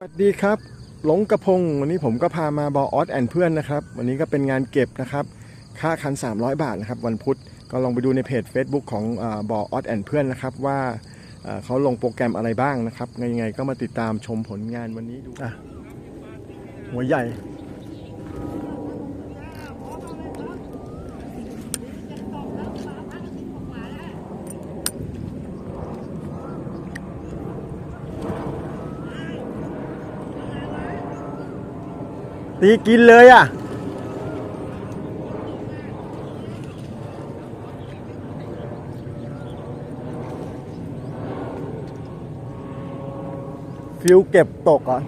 สวัสดีครับ หลงกระพง วันนี้ผมก็พามาบอออสแอนเพื่อนนะครับ วันนี้ก็เป็นงานเก็บนะครับ ค่าคัน 300 บาทนะครับ วันพุธก็ลองไปดูในเพจ Facebook ของบอออสแอนเพื่อนนะครับ ว่าเขาลงโปรแกรมอะไรบ้างนะครับยังไงก็มาติดตามชมผลงานวันนี้ดูหัวใหญ่ ตีกินเลยอะ ฟิวเก็บตกอะ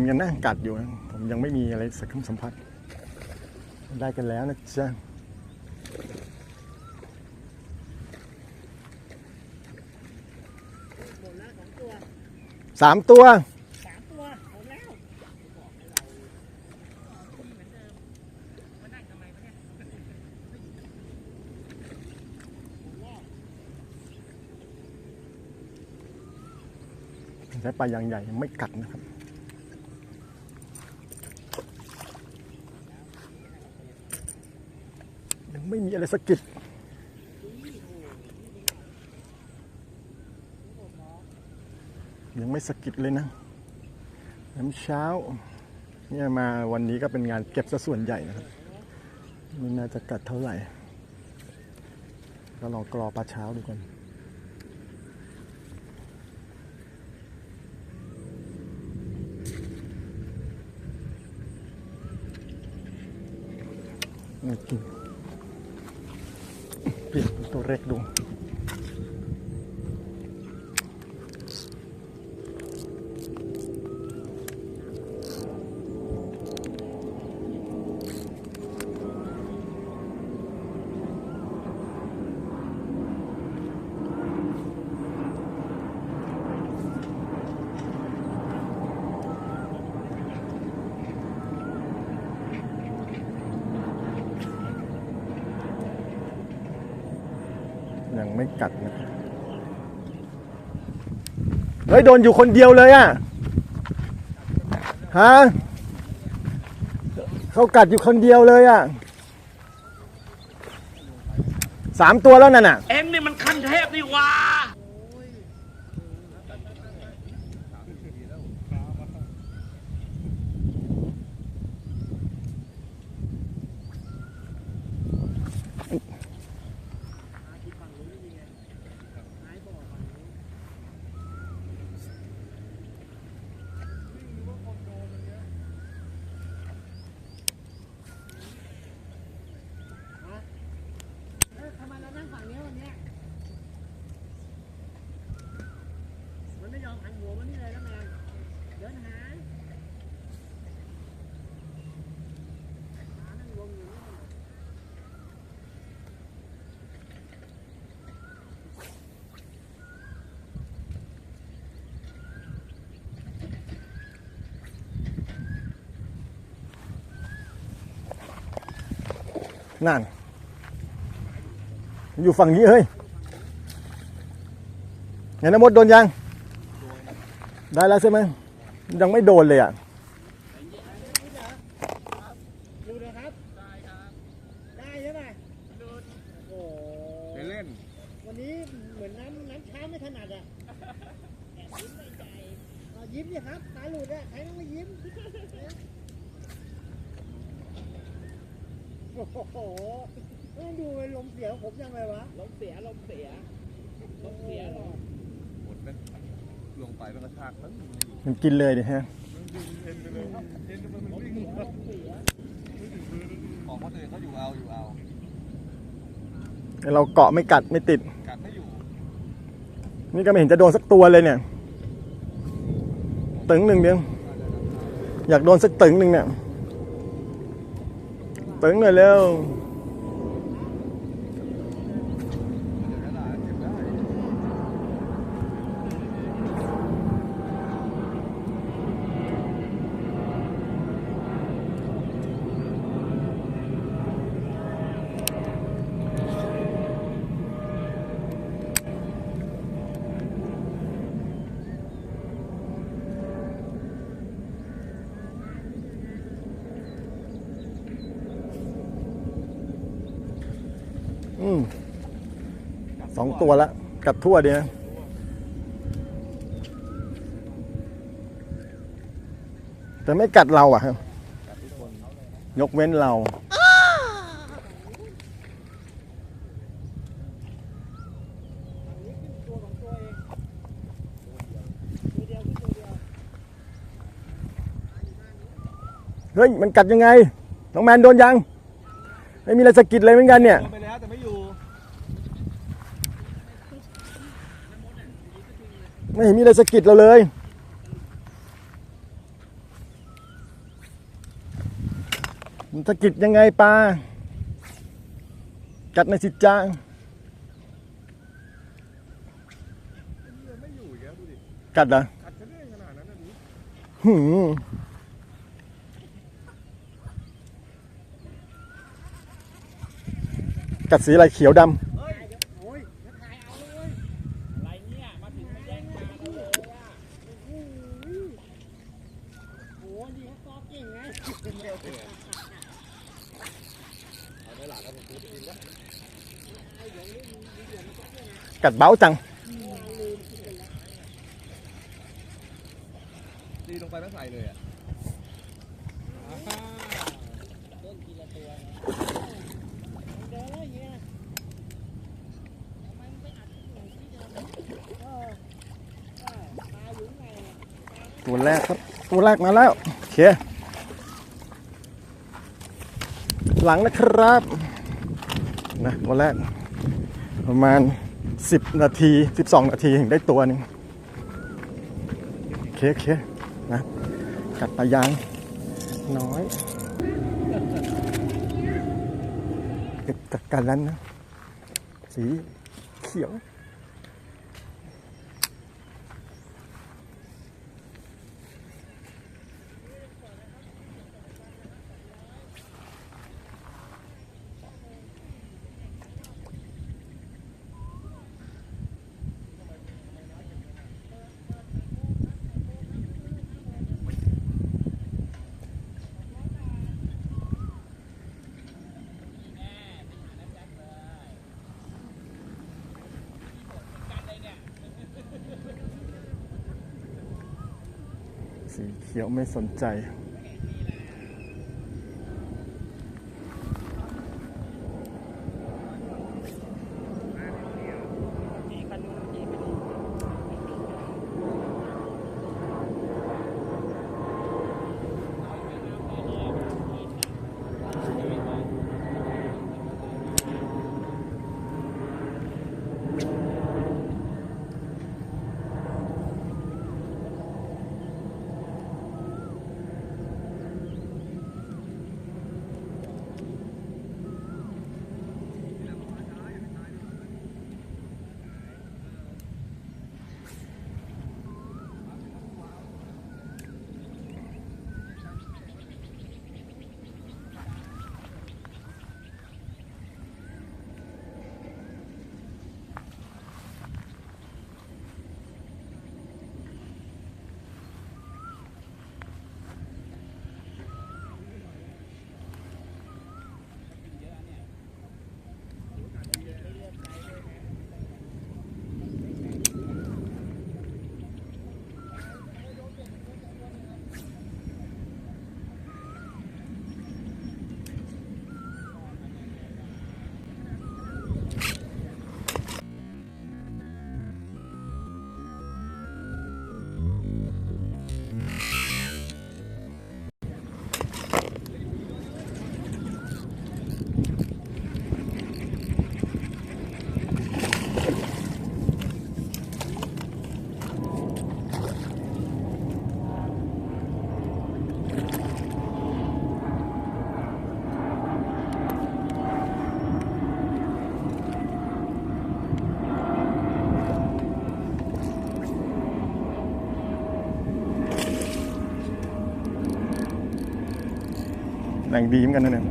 นกันนะกัดอยู่นะผมยังไม่มีอะไรสักคำสัมผัส ได้กันแล้วนะจ๊ะสามตัวสามตัวหมดแล้วใช้ปลายางใหญ่ยังไม่กัดนะครับ ยังไมีอะไรสะกิดยังไม่สะกิดเลยนะน้ำเช้า เนี่ยมาวันนี้ก็เป็นงานเก็บซะส่วนใหญ่นะครับไม่น่าจะกัดเท่าไหร่ ก็ลองกรอปลาเช้าดูก่อนไม่กิน เปลี่ยนเป็นตัวเล็กดู ยังไม่กัดนะครับ เฮ้ยโดนอยู่คนเดียวเลยอะฮะเขากัดอยู่คนเดียวเลยอะสามตัวแล้วนั่นน่ะ เอ็งนี่มันคันเทพนี่หว่า ทำไมเรานั่งฝั่งนี้วันเนี้ยมันไม่ยอมหันหัวมานี่เลยแล้วแมนเดินหาหานั่งวงอยู่นี่ นั่น อยู่ฝั่งนี้เฮ้ยไงนนะมดโดนยัง ได้แล้วใช่ไหมยังไม่โดนเลยอะดูนะครับได้ครับได้ใช่ไหมโอ้ไปเล่น วันนี้เหมือนน้ำน้ำช้าไม่ถนัดอะยิ้มในใจยิ้มดิครับตาหลุดอะใครต้องมายิ้ม โอ้โหต้องดูเป็นลมเสียผมยังไงวะ ลมเสียลมเสียลมเสียหรอหมดเป็นลงไปเป็นกระชากนั้นมันกินเลยดิฮะเห็นไปเลยเห็นไปมันวิ่งของคนอื่นเขาอยู่เอาอยู่เอาเราเกาะไม่กัดไม่ติด กัดไม่อยู่ นี่ก็ไม่เห็นจะโดนสักตัวเลยเนี่ย ตึงหนึ่งเดียว อยากโดนสักตึงหนึ่งเนี่ย ตึงหน่อยเร็ว เดี๋ยวกระดาษเก็บได้ อืม สองตัวละกัดทั่วดีนะแต่ไม่กัดเราอะครับกัดทุกคนยกเว้นเราเองตัวเดียวตัวเดียวเฮ้ย มันกัดยังไง น้องแมนโดนยัง ไม่มีอะไรสะกิดเลยเหมือนกันเนี่ย โดน ไปแล้วแต่ไม่อยู่ไม่เห็นมีอะไรสะกิดเราเลยมันสะกิดยังไงปลากัดในอยสิจ้าไม่อยู่อีกแล้วดูดิกัดเหรอกัดจะได้ขนาดนั้นนะดูหืมกัดสีอะไรเขียวดโอ้ยนักขายเอาเลย อะไรเนี่ย มาถึงมาแย่งปลาเราเลยอะ โอ้โหโอ้โหนี่เขาซ้อมเก่งไง เอาได้หลานแล้วผมซื้อไปกินแล้วำ กัดเบ้าจังตีลงไปแล้วใส่เลยอะต้นทีละตัวเดินแล้วอย่างเงี้ยทำไมมันไปอัดอยู่ที่เดิมเออเออตายอยู่ไงเนี่ยตัวแรกครับ ตัวแรกมาแล้วโอเคหลังนะครับนะตัวแรก ประมาณ 10 นาที 12 นาทีถึงได้ตัวหนึงโอเคโอเคนะกัดปลายางน้อยเก็บกัดกันแล้วนะ สีเขียว สีเขียวไม่สนใจ แรงดีเหมือนกันนะเนี่ย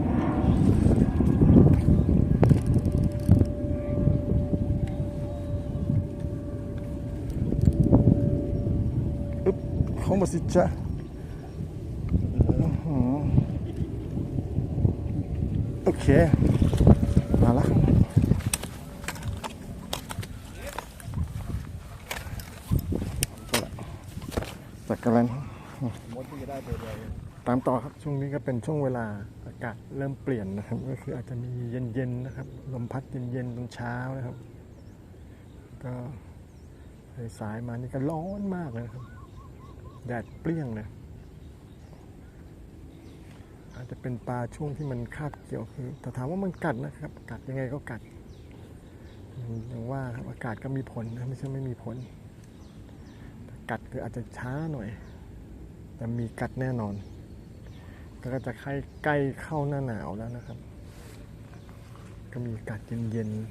อึ๊บเข้ามาสิจ๊ะโอเค มาละจักรแลน มดที่จะได้ตัวเดียว ตามต่อครับช่วงนี้ก็เป็นช่วงเวลาอากาศเริ่มเปลี่ยนนะครับ ก็คืออาจจะมีเย็นๆนะครับ ลมพัดเย็นๆตอนเช้านะครับ ก็สายมานี่ก็ร้อนมากเลยนะครับ แดดเปรี้ยงเลยอาจจะเป็นปลาช่วงที่มันคาบเกี่ยวคือแต่ถามว่ามันกัดนะครับ กัดยังไงก็กัดอย่างว่าครับอากาศก็มีผลนะไม่ใช่ไม่มีผลกัดคืออาจจะช้าหน่อย แต่มีกัดแน่นอน ก็จะใกล้ใกล้เข้าหน้าหนาวแล้วนะครับ ก็มีอากาศเย็นๆ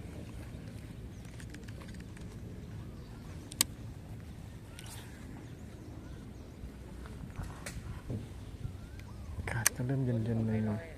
อากาศจะเริ่มเย็นๆเลยหน่อยตั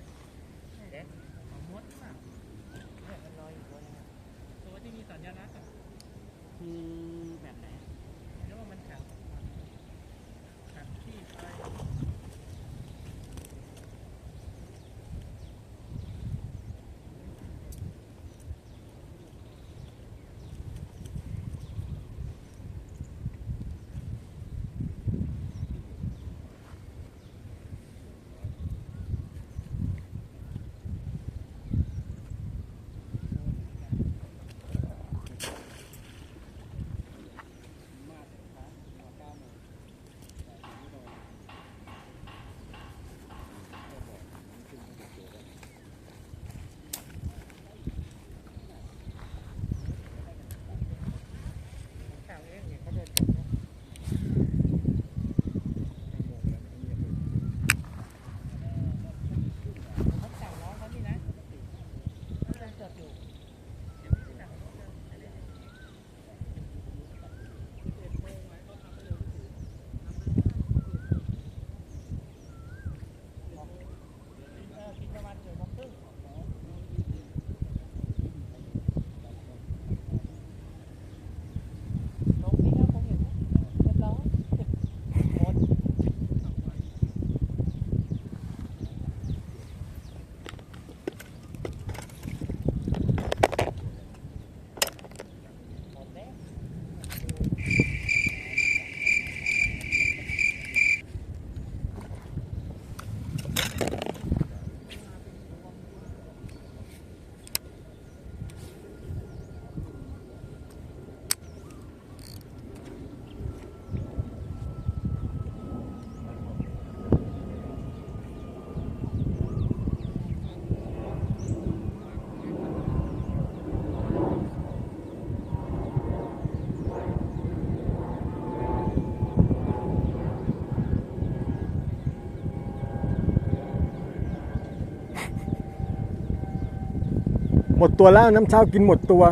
หมดตัวแล้วน้ำเช้ากินหมดตัว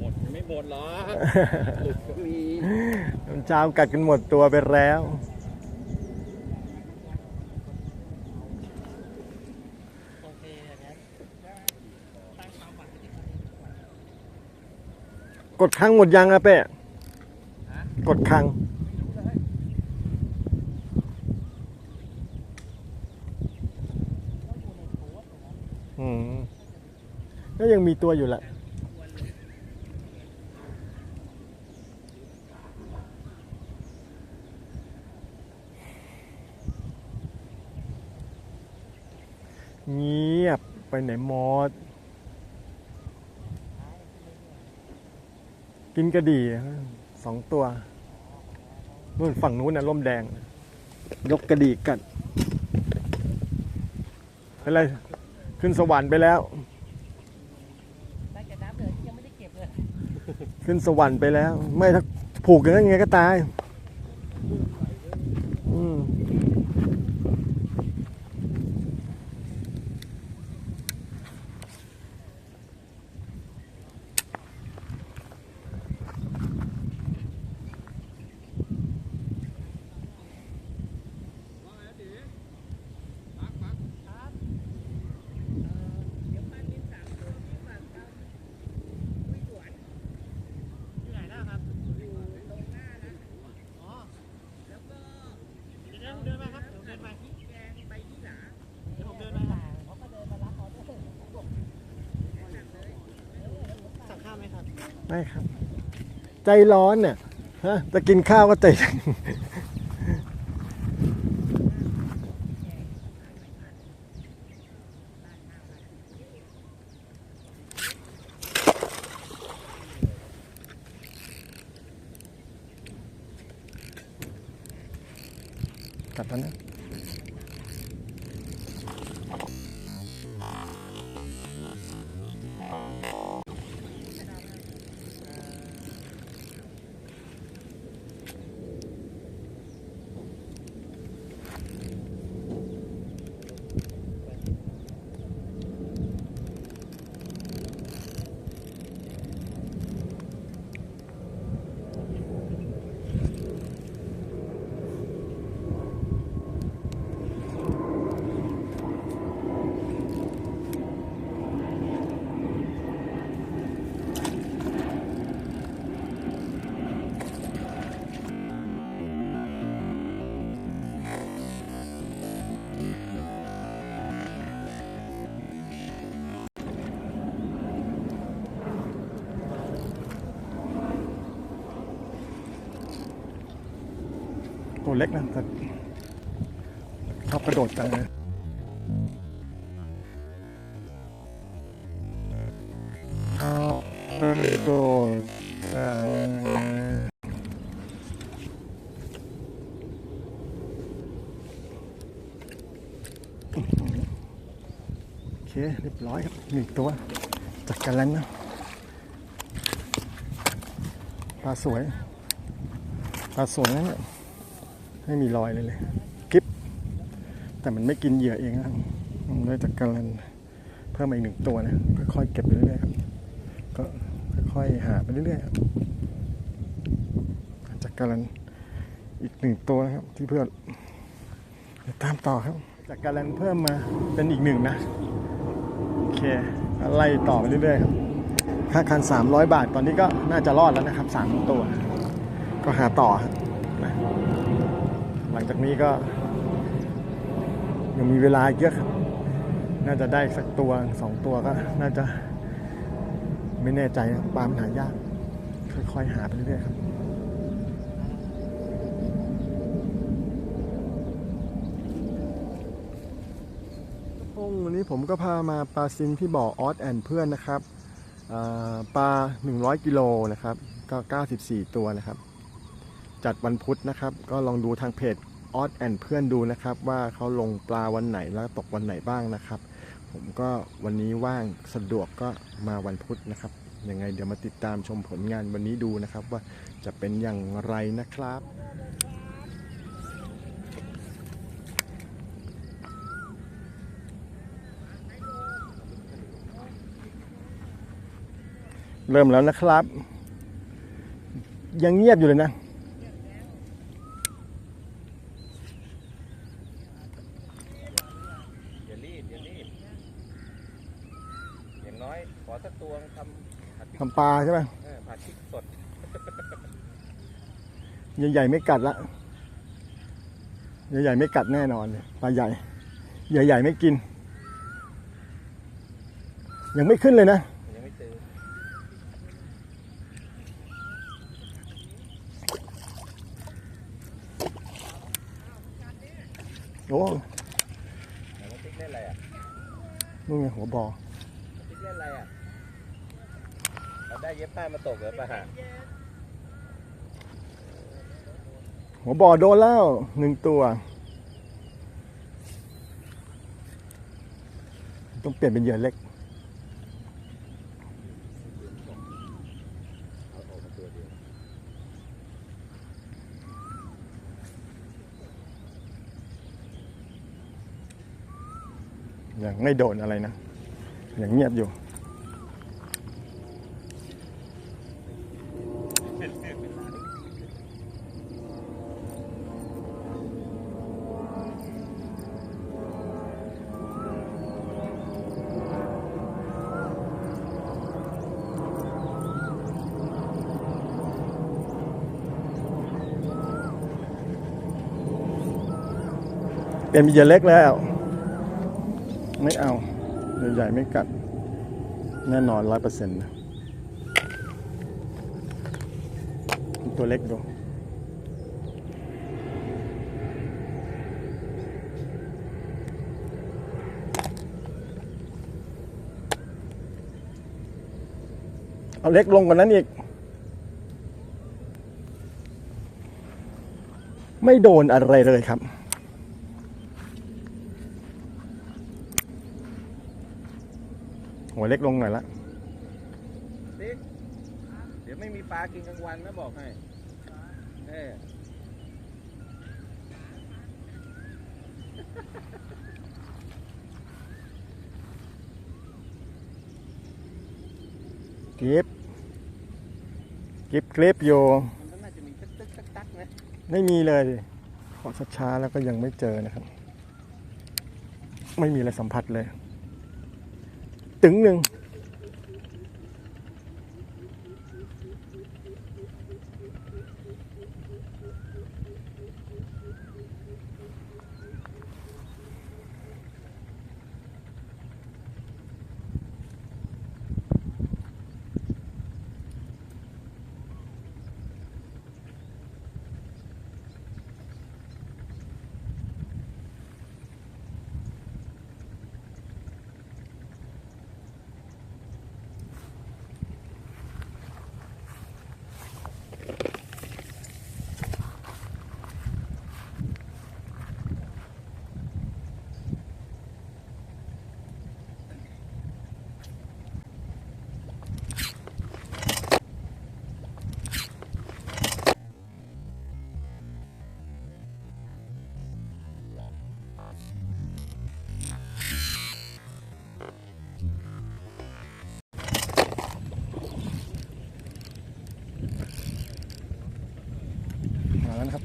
หมดไม่หมดหรอก็มีน้ำเช้ากัดกันหมดตัวไปแล้วโอเคอย่างนั้นตั้งความหวังไว้ที่คนนี้กดครั้งหมดยังอะเป้ฮะกดครั้งอืมก็ ยังมีตัวอยู่แหละเงียบไปไหนหมดกินกระดี่สองตัวนู่นฝั่งนู้นนะร่มแดง ยกกระดี่กัดเป็นไร ขึ้นสวรรค์ไปแล้ว ได้แต่น้ำเลยยังไม่ได้เก็บเลย ขึ้นสวรรค์ไปแล้ว ไม่ถ้าผูกอย่างนั้นไงก็ตาย อืม ไม่ครับ ใจร้อนเนี่ยฮะจะกินข้าวก็ใจ ตัวเล็กนะแต่ชอบกระโดดจังเลยกระโดดจังเลยโอเค เรียบร้อยครับหนึ่งตัว จัดกันแล้วนะปลาสวยปลาสวยนั่นแหละ ไม่มีรอยเลยเลยกิ๊บแต่มันไม่กินเหยื่อเองนะครับมันได้จากการันเพิ่มมาอีกหนึ่งตัวนะค่อยๆเก็บไปเรื่อยๆครับก็ค่อยๆหาไปเรื่อยๆครับจากการันอีกหนึ่งตัวนะครับ ที่เพื่อนตามต่อครับ จากการันเพิ่มมาเป็นอีกหนึ่งนะโอเคไล่ต่อไปเรื่อยๆครับค่าคัน300 บาทตอนนี้ก็น่าจะรอดแล้วนะครับสามตัว ก็หาต่อครับ หลังจากนี้ก็ ยังมีเวลาเยอะครับ น่าจะได้สักตัวสองตัวก็ น่าจะ ไม่แน่ใจปลามันหายาก ค่อยๆหาไปเรื่อยๆครับวันนี้ผมก็พามาปลาซินที่บ่อออสแอนเพื่อนนะครับอ่าปลา 100 กิโลนะครับ ก็ 94 ตัวนะครับ จัดวันพุธนะครับ ก็ลองดูทางเพจออสแอนเพื่อนดูนะครับ ว่าเขาลงปลาวันไหนแล้วตกวันไหนบ้างนะครับ ผมก็วันนี้ว่างสะดวกก็มาวันพุธนะครับยังไงเดี๋ยวมาติดตามชมผลงานวันนี้ดูนะครับ ว่าจะเป็นอย่างไรนะครับเริ่มแล้วนะครับ ยังเงียบอยู่เลยนะ อย่ารีบอย่ารีบ อย่างน้อยขอสักตัวทำผัดพริกทำปลาใช่ไหมเออผัดพริกสดใหญ่ๆไม่กัดละใหญ่ๆไม่กัดแน่นอนเลยปลาใหญ่ใหญ่ๆไม่กิน ยังไม่ขึ้นเลยนะยังไม่เจอโอ้แต่ว่าพริกเล่นอะไรอะ นู่นไงหัวบอ พริกเล่นอะไรอะเราได้เย็บผ้า มาตกเหรอป่ะฮะหัวบ่อโดนแล้วหนึ่งตัว ต้องเปลี่ยนเป็นเหยื่อเล็กอาออกมาตัวเดียวยังไม่โดนอะไรนะยังเงียบอยู่ เปลี่ยนเป็นเยเล็กแล้ว ไม่เอาใหญ่ไม่กัด แน่นอนร้อยเปอร์เซ็นต์ตัวเล็กดูเอาเล็กลงกว่านั้นอีก ไม่โดนอะไรเลยครับ หัวเล็กลงหน่อยละติ๊กเดี๋ยวไม่มีปลากินกลางวันนะบอกให้เออกริบกริบกริบอยู่มันก็น่าจะมีตึ๊กตึ๊กตักตักนะไม่มีเลยดิขอช้าๆแล้วก็ยังไม่เจอนะครับ ไม่มีอะไรสัมผัสเลย ตึงหนึ่ง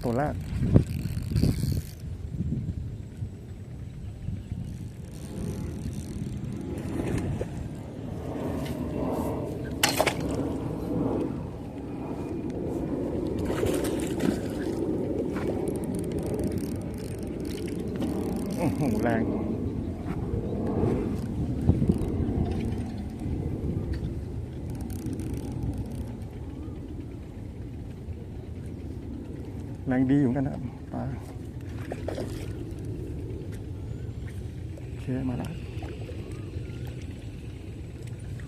ตัวแรกโอ้โหแรง แรงดีอยู่กันนะปลาโอเคมาแล้ว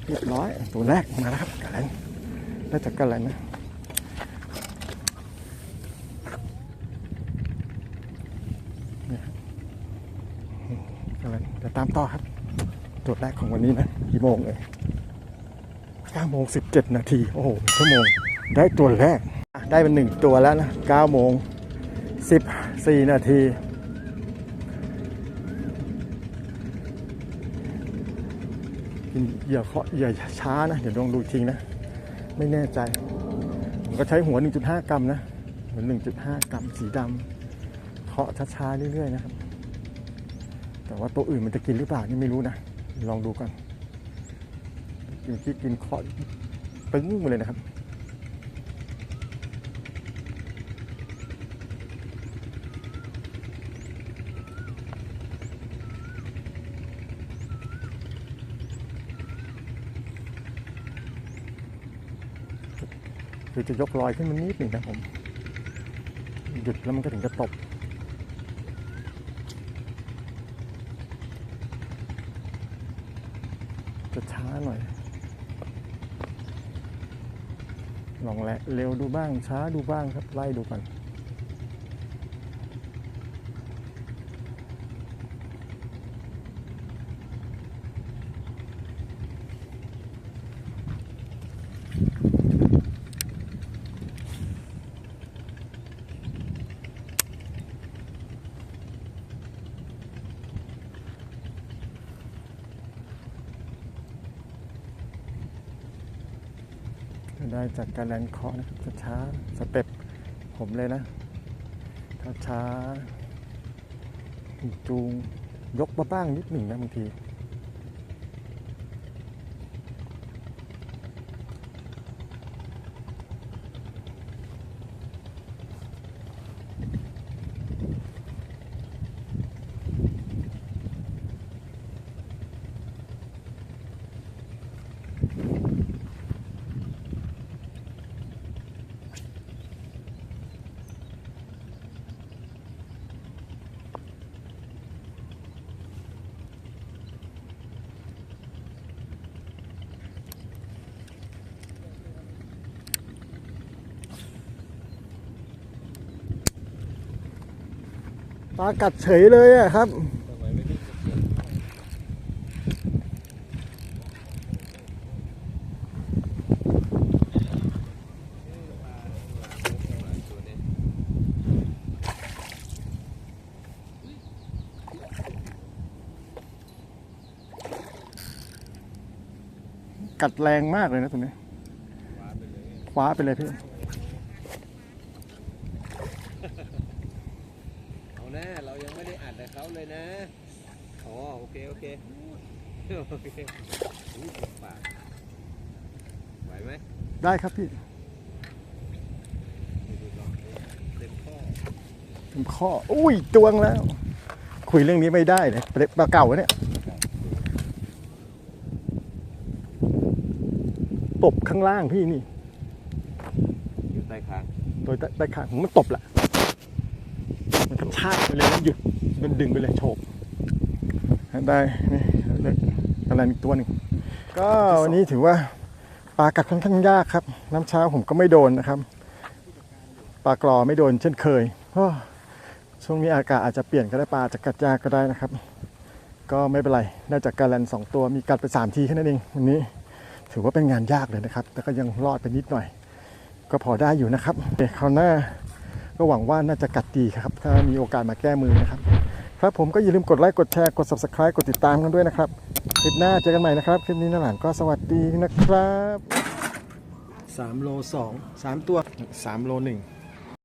เรียบร้อยตัวแรกมาแล้วครับกระแลนได้จากกระแลนนะนี่ครับกระแลนเดี๋ยวตามต่อครับตัวแรกของวันนี้นะกี่โมงเลย9โมง17 นาที โอ้โหชั่วโมง ได้ตัวแรก ได้เป็นหนึ่งตัวแล้วนะ9โมง 14 นาที อย่าเคาะอย่าช้านะ เดี๋ยวลองดูอีกทีนะ ไม่แน่ใจ ผมก็ใช้หัว 1.5 กรัมนะหัว1.5 กรัมสีดำเคาะช้าๆเรื่อยๆนะครับ แต่ว่าตัวอื่นมันจะกินหรือเปล่านี่ไม่รู้นะ ลองดูก่อนกินคิดกินเคาะปึ้งมาเลยนะครับ คือจะยกลอยขึ้นมานิดหนึ่งนะผมหยุดแล้วมันก็ถึงจะตกจะช้าหน่อย ลองแหละเร็วดูบ้างช้าดูบ้างครับ ไล่ดูก่อน ได้จากการแลนเคาะนะครับช้าสเต็ปผมเลยนะถ้าช้าจูงยกมาบ้างนิดหนึ่งนะบางที ปลากัดเฉยเลยอะครับ กัดแรงมากเลยนะตรงนี้คว้าไปเลยคว้าไปเลยพี่ เอาแน่เรายังไม่ได้อัดแต่ เขาเลยนะ อ๋อ โอเค โอเค โอเคอุ้ยเจ็บปากไหวไหมได้ครับพี่ดูๆลองเต็มข้อถึงข้อ อุ้ยจวงแล้ว คุยเรื่องนี้ไม่ได้เลยปลาเก่าเนี่ยตบข้างล่างพี่นี่ อยู่ใต้คาง โดยใต้ใต้ขาผมมันตบแหละ มันกระชากไปเลยแล้วหยุด มันดึงไปเลยโฉบได้นี่เล็กอะไรอีกตัวหนึ่งก็วันนี้ถือว่าปลากัดค่อนข้างยากครับ น้ำเช้าผมก็ไม่โดนนะครับปลากรอไม่โดนเช่นเคยช่วงนี้อากาศอาจจะเปลี่ยนก็ได้ปลาจะกัดยากก็ได้นะครับ ก็ไม่เป็นไรได้จากการแลนสองตัวมีกัดไปสามทีแค่นั้นเองวันนี้ถือว่าเป็นงานยากเลยนะครับ แต่ก็ยังรอดไปนิดหน่อย ก็พอได้อยู่นะครับเดี๋ยวคราวหน้าก็หวังว่าน่าจะกัดดีครับ ถ้ามีโอกาสมาแก้มือนะครับ ครับผมก็อย่าลืมกดไลค์กดแชร์กด subscribe กดติดตามกันด้วยนะครับ คลิปหน้าเจอกันใหม่นะครับ คลิปนี้นาหลานก็สวัสดีนะครับ3โล2 3 ตัว3โล1